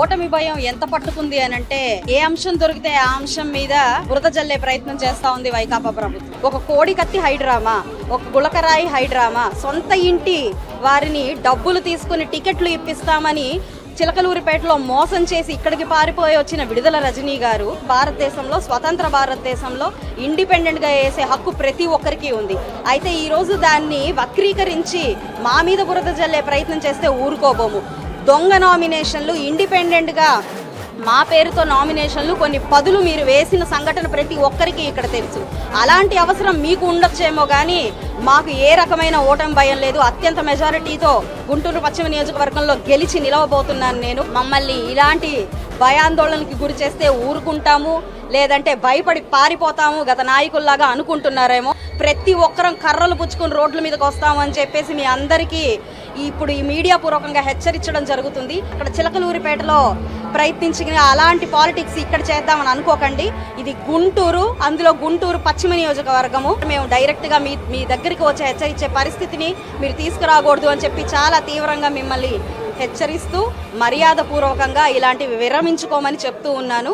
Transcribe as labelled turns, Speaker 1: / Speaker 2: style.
Speaker 1: ఓటమి భయం ఎంత పట్టుకుంది అని అంటే ఏ అంశం దొరికితే ఆ అంశం మీద బురద జల్లే ప్రయత్నం చేస్తా ఉంది వైకాపా ప్రభుత్వం. ఒక కోడి కత్తి హైడ్రామా ఒక గులకరాయి హైడ్రామా సొంత ఇంటి వారిని డబ్బులు తీసుకుని టికెట్లు ఇప్పిస్తామని చిలకలూరిపేటలో మోసం చేసి ఇక్కడికి పారిపోయి వచ్చిన విడుదల రజనీ గారు భారతదేశంలో స్వతంత్ర భారతదేశంలో ఇండిపెండెంట్గా వేసే హక్కు ప్రతి ఒక్కరికి ఉంది. అయితే ఈరోజు దాన్ని వక్రీకరించి మా మీద బురద జల్లే ప్రయత్నం చేస్తే ఊరుకోబోము. దొంగ నామినేషన్లు ఇండిపెండెంట్గా మా పేరుతో నామినేషన్లు కొన్ని పదులు మీరు వేసిన సంఘటన ప్రతి ఒక్కరికి ఇక్కడ తెలుసు. అలాంటి అవసరం మీకు ఉండొచ్చేమో కానీ మాకు ఏ రకమైన ఓటమి భయం లేదు. అత్యంత మెజారిటీతో గుంటూరు పశ్చిమ నియోజకవర్గంలో గెలిచి నిలవబోతున్నాను నేను. మమ్మల్ని ఇలాంటి భయాందోళనకి గురి చేస్తే ఊరుకుంటాము లేదంటే భయపడి పారిపోతాము గత నాయకుల్లాగా అనుకుంటున్నారేమో. ప్రతి ఒక్కరం కర్రలు పుచ్చుకుని రోడ్ల మీదకి వస్తాము అని చెప్పేసి మీ అందరికీ ఇప్పుడు ఈ మీడియా పూర్వకంగా హెచ్చరించడం జరుగుతుంది. ఇక్కడ చిలకలూరిపేటలో ప్రయత్నించి అలాంటి పాలిటిక్స్ ఇక్కడ చేద్దామని అనుకోకండి. ఇది గుంటూరు అందులో గుంటూరు పశ్చిమ నియోజకవర్గము. మేము డైరెక్ట్గా మీ మీ దగ్గరికి వచ్చి హెచ్చరించే పరిస్థితిని మీరు తీసుకురాకూడదు అని చెప్పి చాలా తీవ్రంగా మిమ్మల్ని హెచ్చరిస్తూ మర్యాదపూర్వకంగా ఇలాంటివి విరమించుకోమని చెప్తూ ఉన్నాను.